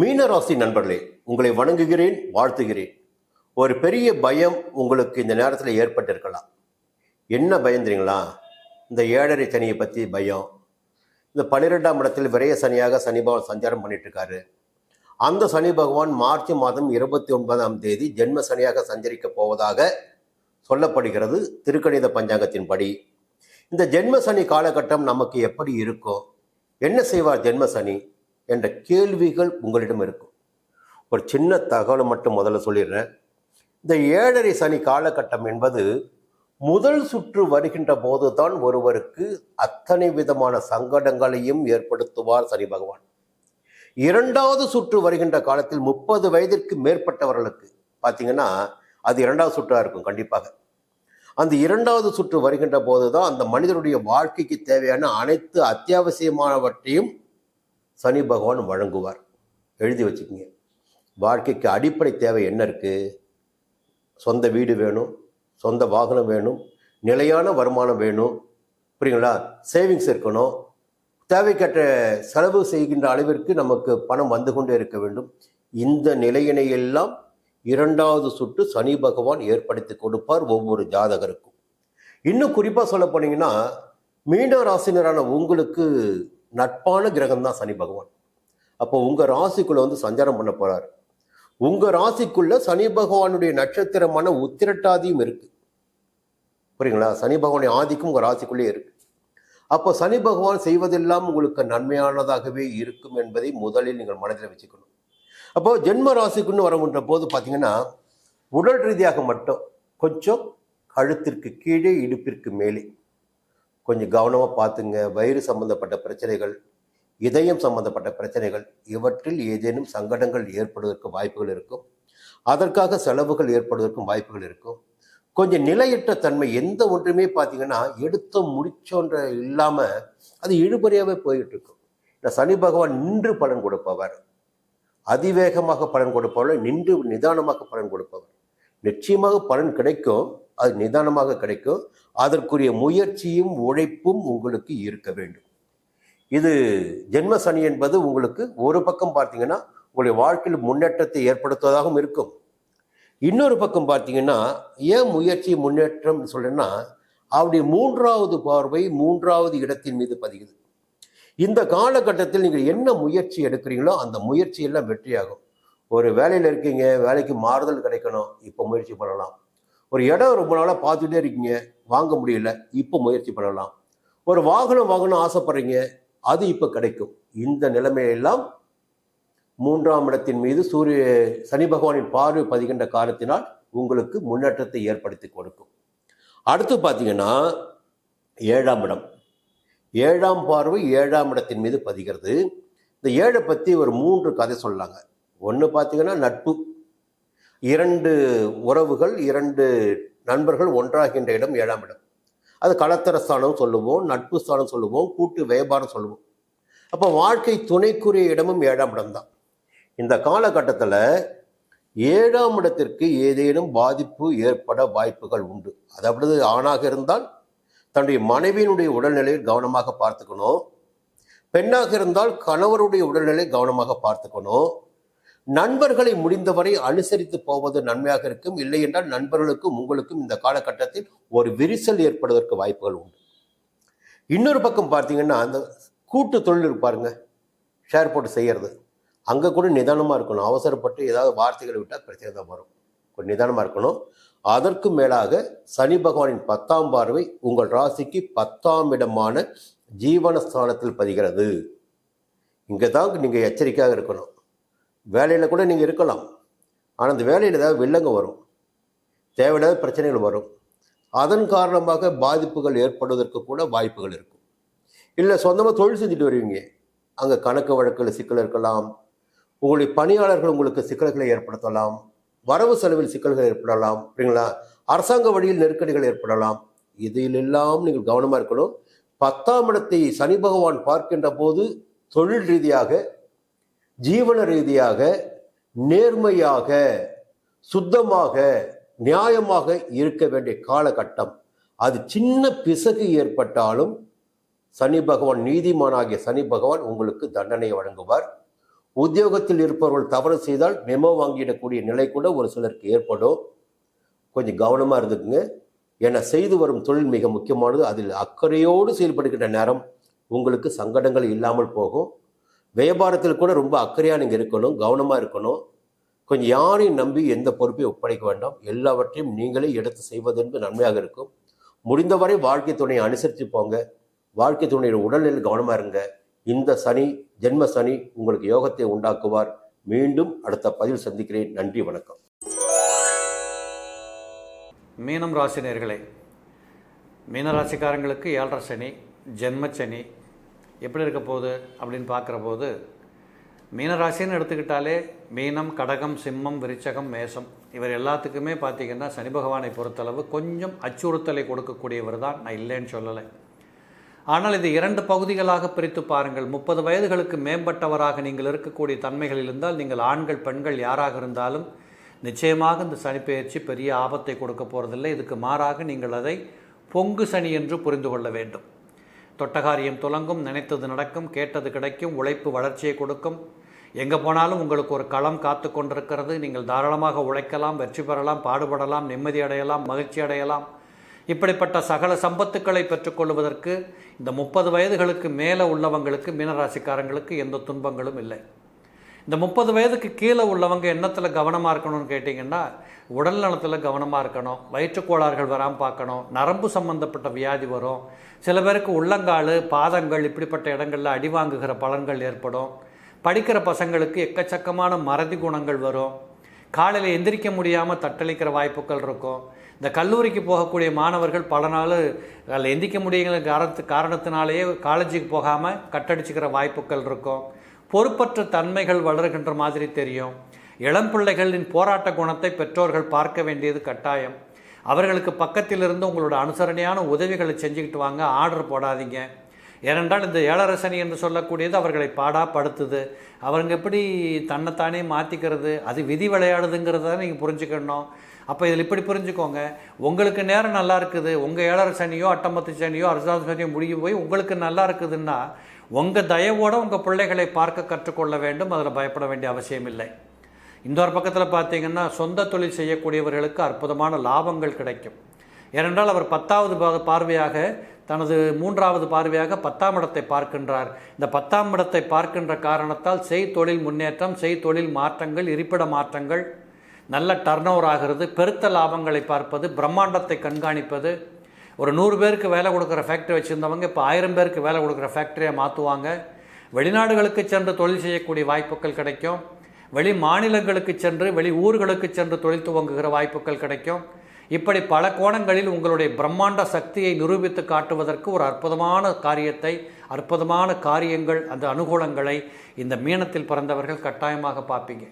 மீனராசி நண்பர்களே உங்களை வணங்குகிறேன் வாழ்த்துகிறேன். ஒரு பெரிய பயம் உங்களுக்கு இந்த நேரத்தில் ஏற்பட்டிருக்கலாம். என்ன பயம் தெரியுங்களா? இந்த ஏழரை சனியை பற்றி பயம். இந்த பன்னிரெண்டாம் இடத்தில் விரைய சனியாக சனி பகவான் சஞ்சாரம் பண்ணிட்டுருக்காரு. அந்த சனி பகவான் மார்ச் மாதம் இருபத்தி ஒன்பதாம் தேதி ஜென்ம சனியாக சஞ்சரிக்க போவதாக சொல்லப்படுகிறது திருக்கணித பஞ்சாங்கத்தின்படி இந்த ஜென்ம சனி காலகட்டம் நமக்கு எப்படி இருக்கும்? என்ன செய்வார் ஜென்ம சனி? என்ற கேள்விகள் உங்களிடம் இருக்கும். ஒரு சின்ன தகவலை மட்டும் முதல்ல சொல்லிடுறேன். இந்த ஏழரை சனி காலகட்டம் என்பது முதல் சுற்று வருகின்ற போதுதான் ஒருவருக்கு அத்தனை விதமான சங்கடங்களையும் ஏற்படுத்துவார் சனி பகவான். இரண்டாவது சுற்று வருகின்ற காலத்தில் முப்பது வயதிற்கு மேற்பட்டவர்களுக்கு பார்த்தீங்கன்னா அது இரண்டாவது சுற்றாக இருக்கும் கண்டிப்பாக. அந்த இரண்டாவது சுற்று வருகின்ற போதுதான் அந்த மனிதனுடைய வாழ்க்கைக்கு தேவையான அனைத்து அத்தியாவசியமானவற்றையும் சனி பகவான் வழங்குவார். எழுதி வச்சுக்கோங்க. வாழ்க்கைக்கு அடிப்படை தேவை என்ன இருக்குது சொந்த வீடு வேணும் சொந்த வாகனம் வேணும் நிலையான வருமானம் வேணும். புரியுங்களா சேவிங்ஸ் இருக்கணும். தேவைக்கற்ற செலவு செய்கின்ற அளவிற்கு நமக்கு பணம் வந்து கொண்டே இருக்க வேண்டும். இந்த நிலையினை எல்லாம் இரண்டாவது சுற்று சனி பகவான் ஏற்படுத்தி கொடுப்பார் ஒவ்வொரு ஜாதகருக்கும். இன்னும் குறிப்பாக சொல்ல போனீங்கன்னா மீன ராசினரான உங்களுக்கு நட்பான கிரகம் தான் சனி பகவான். அப்போ உங்கள் ராசிக்குள்ளே வந்து சஞ்சாரம் பண்ண போகிறார் உங்கள் ராசிக்குள்ளே சனி பகவானுடைய நட்சத்திரமான உத்திரட்டாதியும் இருக்குது புரியுங்களா சனி பகவானுடைய ஆதிக்கும் உங்கள் ராசிக்குள்ளே இருக்குது அப்போ சனி பகவான் செய்வதெல்லாம் உங்களுக்கு நன்மையானதாகவே இருக்கும் என்பதை முதலில் நீங்கள் மனதில் வச்சுக்கணும். அப்போ ஜென்ம ராசிக்குன்னு வரமுன்ற போது பார்த்தீங்கன்னா உடல் ரீதியாக மட்டும் கொஞ்சம் கழுத்திற்கு கீழே இடுப்பிற்கு மேலே கொஞ்சம் கவனமாக பார்த்துங்க. வயிறு சம்பந்தப்பட்ட பிரச்சனைகள் இதயம் சம்பந்தப்பட்ட பிரச்சனைகள் இவற்றில் ஏதேனும் சங்கடங்கள் ஏற்படுவதற்கு வாய்ப்புகள் இருக்கும். அதற்காக செலவுகள் ஏற்படுவதற்கும் வாய்ப்புகள் இருக்கும். கொஞ்சம் நிலையற்ற தன்மை எந்த ஒன்றுமே பார்த்தீங்கன்னா எடுத்த முடிச்சோன்ற இல்லாமல் அது இழுபறியாகவே போயிட்டு இருக்கும் இந்த சனி பகவான் நின்று பலன் கொடுப்பவர். அதிவேகமாக பலன் கொடுப்பவர். நின்று நிதானமாக பலன் கொடுப்பவர். நிச்சயமாக பலன் கிடைக்கும். அது நிதானமாக கிடைக்கும். அதற்குரிய முயற்சியும் உழைப்பும் உங்களுக்கு இருக்க வேண்டும். இது ஜென்ம சனி என்பது உங்களுக்கு ஒரு பக்கம் பார்த்தீங்கன்னா உங்களுடைய வாழ்க்கையில் முன்னேற்றத்தை ஏற்படுத்துவதாகவும் இருக்கும். இன்னொரு பக்கம் பார்த்தீங்கன்னா ஏன் முயற்சி முன்னேற்றம் சொல்றேன்னா அவருடைய மூன்றாவது பார்வை மூன்றாவது இடத்தின் மீது பதிகுது இந்த காலகட்டத்தில் நீங்கள் என்ன முயற்சி எடுக்கிறீங்களோ அந்த முயற்சி எல்லாம் வெற்றியாகும். ஒரு வேலையில் இருக்கீங்க வேலைக்கு மாறுதல் கிடைக்கணும் இப்போ முயற்சி பண்ணலாம். ஒரு இடம் ரொம்ப நாளாக பார்த்துட்டே இருக்கீங்க. வாங்க முடியல. இப்போ முயற்சி பண்ணலாம். ஒரு வாகனம் வாங்கணும் ஆசைப்படுறீங்க. அது இப்போ கிடைக்கும். இந்த நிலைமையெல்லாம் மூன்றாம் இடத்தின் மீது சூரிய சனி பகவானின் பார்வை பதிகின்ற காரணத்தினால் உங்களுக்கு முன்னேற்றத்தை ஏற்படுத்தி கொடுக்கும். அடுத்து பார்த்தீங்கன்னா ஏழாம் இடம். ஏழாம் பார்வை ஏழாம் இடத்தின் மீது பதிகிறது இந்த ஏழை பற்றி ஒரு மூன்று கதை சொல்லலாங்க ஒன்று பார்த்தீங்கன்னா நட்பு. இரண்டு உறவுகள் இரண்டு நண்பர்கள் ஒன்றாகின்ற இடம் ஏழாம் இடம். அது களத்தர ஸ்தானம் சொல்லுவோம் நட்பு ஸ்தானம் சொல்லுவோம் கூட்டு வியாபாரம் சொல்லுவோம். அப்போ வாழ்க்கை துணைக்குரிய இடமும் ஏழாம் இடம்தான் இந்த காலகட்டத்தில் ஏழாம் இடத்திற்கு ஏதேனும் பாதிப்பு ஏற்பட வாய்ப்புகள் உண்டு. அதாவது ஆணாக இருந்தால் தன்னுடைய மனைவியினுடைய உடல்நிலையில் கவனமாக பார்த்துக்கணும். பெண்ணாக இருந்தால் கணவருடைய உடல்நிலை கவனமாக பார்த்துக்கணும். நண்பர்களை முடிந்தவரை அனுசரித்து போவது நன்மையாக இருக்கும். இல்லை என்றால் நண்பர்களுக்கும் உங்களுக்கும் இந்த காலகட்டத்தில் ஒரு விரிசல் ஏற்படுவதற்கு வாய்ப்புகள் உண்டு. இன்னொரு பக்கம் பார்த்தீங்கன்னா அந்த கூட்டு தொழில் இருப்பாருங்க ஷேர் போட்டு செய்யறது. அங்கே கூட நிதானமாக இருக்கணும். அவசரப்பட்டு ஏதாவது வார்த்தைகளை விட்டால் பிரச்சனை தான் வரும். கொஞ்சம் நிதானமாக இருக்கணும். அதற்கு மேலாக சனி பகவானின் பத்தாம் பார்வை உங்கள் ராசிக்கு பத்தாம் இடமான ஜீவனஸ்தானத்தில் பதிகிறது. இங்கே தான் நீங்கள் எச்சரிக்கையாக இருக்கணும். வேலையில் கூட நீங்கள் இருக்கலாம். ஆனால் அந்த வேலையில் ஏதாவது வில்லங்க வரும். தேவையில்லாத பிரச்சனைகள் வரும். அதன் காரணமாக பாதிப்புகள் ஏற்படுவதற்கு கூட வாய்ப்புகள் இருக்கும். இல்லை சொந்தமாக தொழில் செஞ்சுட்டு வருவீங்க. அங்கே கணக்கு வழக்கில் சிக்கல் இருக்கலாம். உங்களுடைய பணியாளர்கள் உங்களுக்கு சிக்கல்களை ஏற்படுத்தலாம். வரவு செலவில் சிக்கல்கள் ஏற்படலாம். அப்படிங்களா அரசாங்க வழியில் நெருக்கடிகள் ஏற்படலாம். இதிலெல்லாம் நீங்கள் கவனமாக இருக்கணும். பத்தாம் இடத்தை சனி பகவான் பார்க்கின்ற போது தொழில் ரீதியாக ஜீவன ரீதியாக நேர்மையாக சுத்தமாக நியாயமாக இருக்க வேண்டிய காலகட்டம். அது சின்ன பிசகு ஏற்பட்டாலும் சனி பகவான் நீதிமானாகிய சனி பகவான் உங்களுக்கு தண்டனை வழங்குவார். உத்தியோகத்தில் இருப்பவர்கள் தவறு செய்தால் மெமோ வாங்கிடக்கூடிய நிலை கூட ஒரு சிலருக்கு ஏற்படும். கொஞ்சம் கவனமாக இருந்துக்குங்க. ஏன்னா செய்து வரும் தொழில் மிக முக்கியமானது. அதில் அக்கறையோடு செயல்படுகின்ற நேரம் உங்களுக்கு சங்கடங்கள் இல்லாமல் போகும். வியாபாரத்தில் கூட ரொம்ப அக்கறையாக நீங்கள் இருக்கணும் கவனமாக இருக்கணும். கொஞ்சம் யாரையும் நம்பி எந்த பொறுப்பையும் ஒப்படைக்க வேண்டாம். எல்லாவற்றையும் நீங்களே எடுத்து செய்வது என்பது நன்மையாக இருக்கும். முடிந்தவரை வாழ்க்கை துணையை அனுசரித்து போங்க. வாழ்க்கை துணையோட உடல்நிலை கவனமாக இருங்க. இந்த சனி ஜென்ம சனி உங்களுக்கு யோகத்தை உண்டாக்குவார். மீண்டும் அடுத்த பதிவில் சந்திக்கிறேன். நன்றி வணக்கம். மீனம் ராசினியர்களே மீனராசிக்காரங்களுக்கு ஏழரை சனி ஜென்ம சனி எப்படி இருக்க போகுது அப்படின்னு பார்க்குற போது மீனராசின்னு எடுத்துக்கிட்டாலே மீனம் கடகம் சிம்மம் விருச்சகம் மேசம் இவர் எல்லாத்துக்குமே பார்த்தீங்கன்னா சனி பகவானை பொறுத்தளவு கொஞ்சம் அச்சுறுத்தலை கொடுக்கக்கூடியவர் தான். நான் இல்லைன்னு சொல்லலை. ஆனால் இது இரண்டு பகுதிகளாக பிரித்து பாருங்கள். முப்பது வயதுகளுக்கு மேம்பட்டவராக நீங்கள் இருக்கக்கூடிய தன்மைகள் இருந்தால் நீங்கள் ஆண்கள் பெண்கள் யாராக இருந்தாலும் நிச்சயமாக இந்த சனிப்பெயர்ச்சி பெரிய ஆபத்தை கொடுக்க போகிறதில்லை இதுக்கு மாறாக நீங்கள் அதை பொங்கு சனி என்று புரிந்து கொள்ள வேண்டும். தொட்டகாரியம் துலங்கும் நினைத்தது நடக்கும் கேட்டது கிடைக்கும் உழைப்பு வளர்ச்சியை கொடுக்கும். எங்கே போனாலும் உங்களுக்கு ஒரு களம் காத்து கொண்டிருக்கிறது. நீங்கள் தாராளமாக உழைக்கலாம் வெற்றி பெறலாம் பாடுபடலாம் நிம்மதி அடையலாம் மகிழ்ச்சி அடையலாம். இப்படிப்பட்ட சகல சம்பத்துக்களை பெற்றுக்கொள்வதற்கு இந்த முப்பது வயதுகளுக்கு மேலே உள்ளவங்களுக்கு மீனராசிக்காரங்களுக்கு எந்த துன்பங்களும் இல்லை. இந்த முப்பது வயதுக்கு கீழே உள்ளவங்க என்னத்தில் கவனமாக இருக்கணும்னு கேட்டிங்கன்னா உடல் நலத்தில் கவனமாக இருக்கணும் வயிற்றுக்கோளாறுகள் வராமல் பார்க்கணும் நரம்பு சம்பந்தப்பட்ட வியாதி வரும் சில பேருக்கு உள்ளங்கால் பாதங்கள் இப்படிப்பட்ட இடங்களில் அடி வாங்குகிற பலன்கள் ஏற்படும் படிக்கிற பசங்களுக்கு எக்கச்சக்கமான மறதி குணங்கள் வரும் காலையில் எந்திரிக்க முடியாமல் தட்டளிக்கிற வாய்ப்புகள் இருக்கும் இந்த கல்லூரிக்கு போகக்கூடிய மாணவர்கள் பல நாள் அதில் எந்திரிக்க முடியுங்கிற காரணத்து காரணத்தினாலேயே காலேஜுக்கு போகாமல் கட்டடிச்சுக்கிற வாய்ப்புகள் இருக்கும் பொறுப்பற்ற தன்மைகள் வளர்கின்ற மாதிரி தெரியும். இளம் பிள்ளைகளின் போராட்ட குணத்தை பெற்றோர்கள் பார்க்க வேண்டியது கட்டாயம். அவர்களுக்கு பக்கத்தில் இருந்து உங்களோட அனுசரணையான உதவிகளை செஞ்சுக்கிட்டு வாங்க ஆர்டர் போடாதீங்க. ஏனென்றால் இந்த ஏழரசனி என்று சொல்லக்கூடியது அவர்களை பாடாப்படுத்துது அவங்க எப்படி தன்னைத்தானே மாற்றிக்கிறது அது விதி விளையாடுதுங்கிறத நீங்கள் புரிஞ்சுக்கணும். அப்போ இதில் இப்படி புரிஞ்சுக்கோங்க. உங்களுக்கு நேரம் நல்லா இருக்குது உங்கள் ஏழரை சனியோ அட்டம்பத்து சனியோ அரசாத சனியோ முடிய போய் உங்களுக்கு நல்லா இருக்குதுன்னா உங்கள் தயவோடு உங்கள் பிள்ளைகளை பார்க்க கற்றுக்கொள்ள வேண்டும் அதில் பயப்பட வேண்டிய அவசியம் இல்லை. இந்த ஒரு பக்கத்தில் பார்த்தீங்கன்னா சொந்த தொழில் செய்யக்கூடியவர்களுக்கு அற்புதமான லாபங்கள் கிடைக்கும். ஏனென்றால் அவர் பத்தாவது பார்வையாக தனது மூன்றாவது பார்வையாக பத்தாம் இடத்தை பார்க்கின்றார். இந்த பத்தாம் இடத்தை பார்க்கின்ற காரணத்தால் செய் தொழில் முன்னேற்றம் செய் தொழில் மாற்றங்கள் இருப்பிட மாற்றங்கள் நல்ல டர்ன் ஆகிறது பெருத்த லாபங்களை பார்ப்பது பிரம்மாண்டத்தை கண்காணிப்பது. ஒரு நூறு பேருக்கு வேலை கொடுக்குற ஃபேக்ட்ரி வச்சுருந்தவங்க இப்போ ஆயிரம் பேருக்கு வேலை கொடுக்குற ஃபேக்ட்ரியை மாற்றுவாங்க வெளிநாடுகளுக்கு சென்று தொழில் செய்யக்கூடிய வாய்ப்புகள் கிடைக்கும். வெளி மாநிலங்களுக்கு சென்று வெளி ஊர்களுக்கு சென்று தொழில் துவங்குகிற வாய்ப்புகள் கிடைக்கும். இப்படி பல கோணங்களில் உங்களுடைய பிரம்மாண்ட சக்தியை நிரூபித்து காட்டுவதற்கு ஒரு அற்புதமான காரியத்தை அற்புதமான காரியங்கள் அந்த அனுகூலங்களை இந்த மீனத்தில் பிறந்தவர்கள் கட்டாயமாக பார்ப்பீங்க.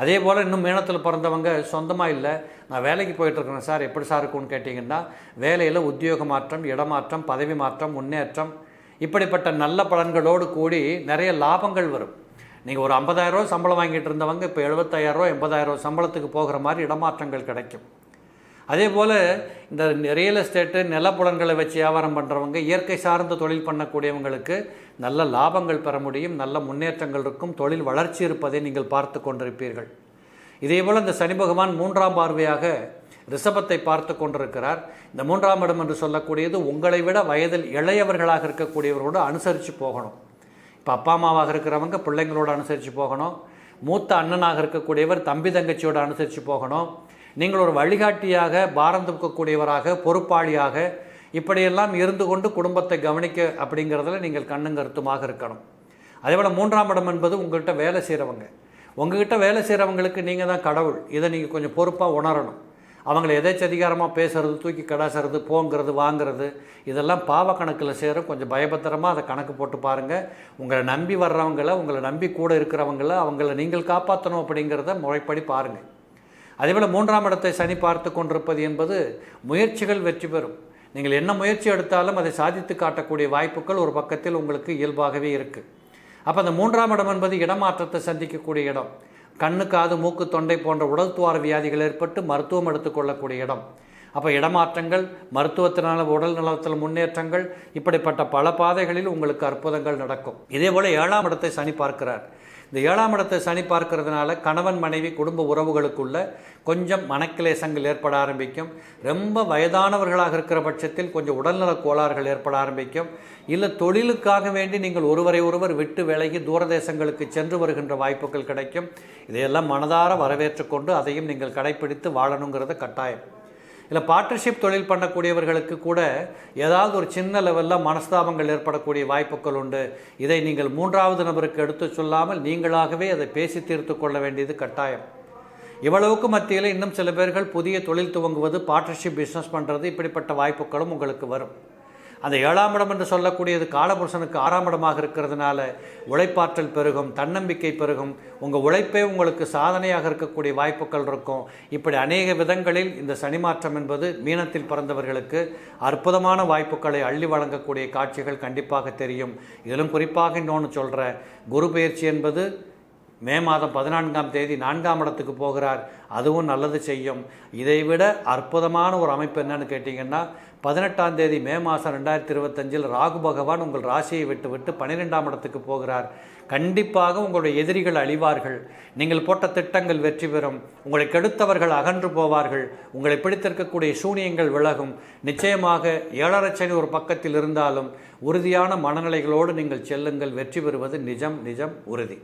அதே போல் இன்னும் மீனத்தில் பிறந்தவங்க சொந்தமாக இல்லை நான் வேலைக்கு போயிட்டுருக்கிறேன் சார் எப்படி சார் இருக்கும்னு கேட்டிங்கன்னா வேலையில் உத்தியோக மாற்றம் இடமாற்றம் பதவி மாற்றம் முன்னேற்றம் இப்படிப்பட்ட நல்ல பலன்களோடு கூடி நிறைய லாபங்கள் வரும். நீங்கள் ஒரு ஐம்பதாயிரரூவா சம்பளம் வாங்கிட்டு இருந்தவங்க இப்போ எழுபத்தாயிரரூவா எண்பதாயிரரூவா சம்பளத்துக்கு போகிற மாதிரி இடமாற்றங்கள் கிடைக்கும். அதே போல் இந்த ரியல் எஸ்டேட்டு நிலப்புலன்களை வச்சு வியாபாரம் பண்ணுறவங்க இயற்கை சார்ந்த தொழில் பண்ணக்கூடியவங்களுக்கு நல்ல லாபங்கள் பெற முடியும் நல்ல முன்னேற்றங்கள் இருக்கும் தொழில் வளர்ச்சி இருப்பதை நீங்கள் பார்த்து கொண்டிருப்பீர்கள். இதே போல் இந்த சனி பகவான் மூன்றாம் பார்வையாக ரிஷபத்தை பார்த்து கொண்டிருக்கிறார். இந்த மூன்றாம் இடம் என்று சொல்லக்கூடியது உங்களை விட வயதில் இளையவர்களாக இருக்கக்கூடியவர்களோடு அனுசரித்து போகணும். இப்போ அப்பா அம்மாவாக இருக்கிறவங்க பிள்ளைங்களோடு அனுசரித்து போகணும். மூத்த அண்ணனாக இருக்கக்கூடியவர் தம்பி தங்கச்சியோடு அனுசரித்து போகணும். நீங்கள் ஒரு வழிகாட்டியாக பாரம் தூக்கக்கூடியவராக பொறுப்பாளியாக இப்படியெல்லாம் இருந்து கொண்டு குடும்பத்தை கவனிக்க அப்படிங்கிறதுல நீங்கள் கண்ணும் கருத்துமாக இருக்கணும். அதே போல் மூன்றாம் இடம் என்பது உங்கள்கிட்ட வேலை செய்கிறவங்க உங்கள்கிட்ட வேலை செய்கிறவங்களுக்கு நீங்கள் தான் கடவுள். இதை நீங்கள் கொஞ்சம் பொறுப்பாக உணரணும். அவங்கள எதேச்சதிகாரமாக பேசுறது தூக்கி கடாசுறது போங்கிறது வாங்குறது இதெல்லாம் பாவ கணக்கில் சேரும் கொஞ்சம் பயபத்திரமாக அதை கணக்கு போட்டு பாருங்கள் உங்களை நம்பி வர்றவங்கள உங்களை நம்பி கூட இருக்கிறவங்கள அவங்கள நீங்கள் காப்பாற்றணும் அப்படிங்கிறத முறைப்படி பாருங்கள் அதேபோல் மூன்றாம் இடத்தை சனி பார்த்து கொண்டிருப்பது என்பது முயற்சிகள் வெற்றி பெறும். நீங்கள் என்ன முயற்சி எடுத்தாலும் அதை சாதித்து காட்டக்கூடிய வாய்ப்புகள் ஒரு பக்கத்தில் உங்களுக்கு இயல்பாகவே இருக்குது அப்போ அந்த மூன்றாம் இடம் என்பது இடமாற்றத்தை சந்திக்கக்கூடிய இடம். கண்ணு காது மூக்கு தொண்டை போன்ற உடல் துவார வியாதிகள் ஏற்பட்டு மருத்துவம் எடுத்துக்கொள்ளக்கூடிய இடம். அப்போ இடமாற்றங்கள் மருத்துவத்தினால உடல் நலத்தில் முன்னேற்றங்கள் இப்படிப்பட்ட பல பாதைகளில் உங்களுக்கு அற்புதங்கள் நடக்கும். இதே போல் ஏழாம் இடத்தை சனி பார்க்கிறார். இந்த ஏழாம் இடத்தை சனி பார்க்கறதுனால கணவன் மனைவி குடும்ப உறவுகளுக்குள்ள கொஞ்சம் மனக்கிலேசங்கள் ஏற்பட ஆரம்பிக்கும். ரொம்ப வயதானவர்களாக இருக்கிற பட்சத்தில் கொஞ்சம் உடல்நலக் கோளாறுகள் ஏற்பட ஆரம்பிக்கும். இல்லை தொழிலுக்காக வேண்டி நீங்கள் ஒருவரை ஒருவர் விட்டு விலகி தூரதேசங்களுக்கு சென்று வருகின்ற வாய்ப்புகள் கிடைக்கும். இதையெல்லாம் மனதார வரவேற்றுக்கொண்டு அதையும் நீங்கள் கடைப்பிடித்து வாழணுங்கிறது கட்டாயம். இல்லை பார்ட்னர்ஷிப் தொழில் பண்ணக்கூடியவர்களுக்கு கூட ஏதாவது ஒரு சின்ன லெவலில் மனஸ்தாபங்கள் ஏற்படக்கூடிய வாய்ப்புகள் உண்டு. இதை நீங்கள் மூன்றாவது நபருக்கு எடுத்து சொல்லாமல் நீங்களாகவே அதை பேசி தீர்த்து கொள்ள வேண்டியது கட்டாயம். இவ்வளவுக்கு மத்தியில் இன்னும் சில பேர்கள் புதிய தொழில் துவங்குவது பார்ட்னர்ஷிப் பிஸ்னஸ் பண்ணுறது இப்படிப்பட்ட வாய்ப்புகளும் உங்களுக்கு வரும். அந்த ஏழாம் இடம் என்று சொல்லக்கூடியது காலபுருஷனுக்கு ஆறாம் இடமாக இருக்கிறதுனால உழைப்பாற்றல் பெருகும் தன்னம்பிக்கை பெருகும். உங்கள் உழைப்பே உங்களுக்கு சாதனையாக இருக்கக்கூடிய வாய்ப்புகள் இருக்கும். இப்படி அநேக விதங்களில் இந்த சனி மாற்றம் என்பது மீனத்தில் பிறந்தவர்களுக்கு அற்புதமான வாய்ப்புகளை அள்ளி வழங்கக்கூடிய காட்சிகள் கண்டிப்பாக தெரியும். இதிலும் குறிப்பாக இன்னொன்று சொல்கிறேன் குரு பயிற்சி என்பது மே மாதம் பதினான்காம் தேதி நான்காம் இடத்துக்கு போகிறார். அதுவும் நல்லது செய்யும். இதைவிட அற்புதமான ஒரு அமைப்பு என்னன்னு கேட்டிங்கன்னா பதினெட்டாம் தேதி மே மாதம் ரெண்டாயிரத்தி இருபத்தஞ்சில் ராகு பகவான் உங்கள் ராசியை விட்டு விட்டு பன்னிரெண்டாம் இடத்துக்கு போகிறார். கண்டிப்பாக உங்களுடைய எதிரிகள் அழிவார்கள். நீங்கள் போட்ட திட்டங்கள் வெற்றி பெறும். உங்களை கெடுத்தவர்கள் அகன்று போவார்கள். உங்களை பிடித்திருக்கக்கூடிய சூனியங்கள் விலகும். நிச்சயமாக ஏழரை சனி ஒரு பக்கத்தில் இருந்தாலும் உறுதியான மனநிலைகளோடு நீங்கள் செல்லுங்கள். வெற்றி பெறுவது நிஜம் நிஜம் உறுதி.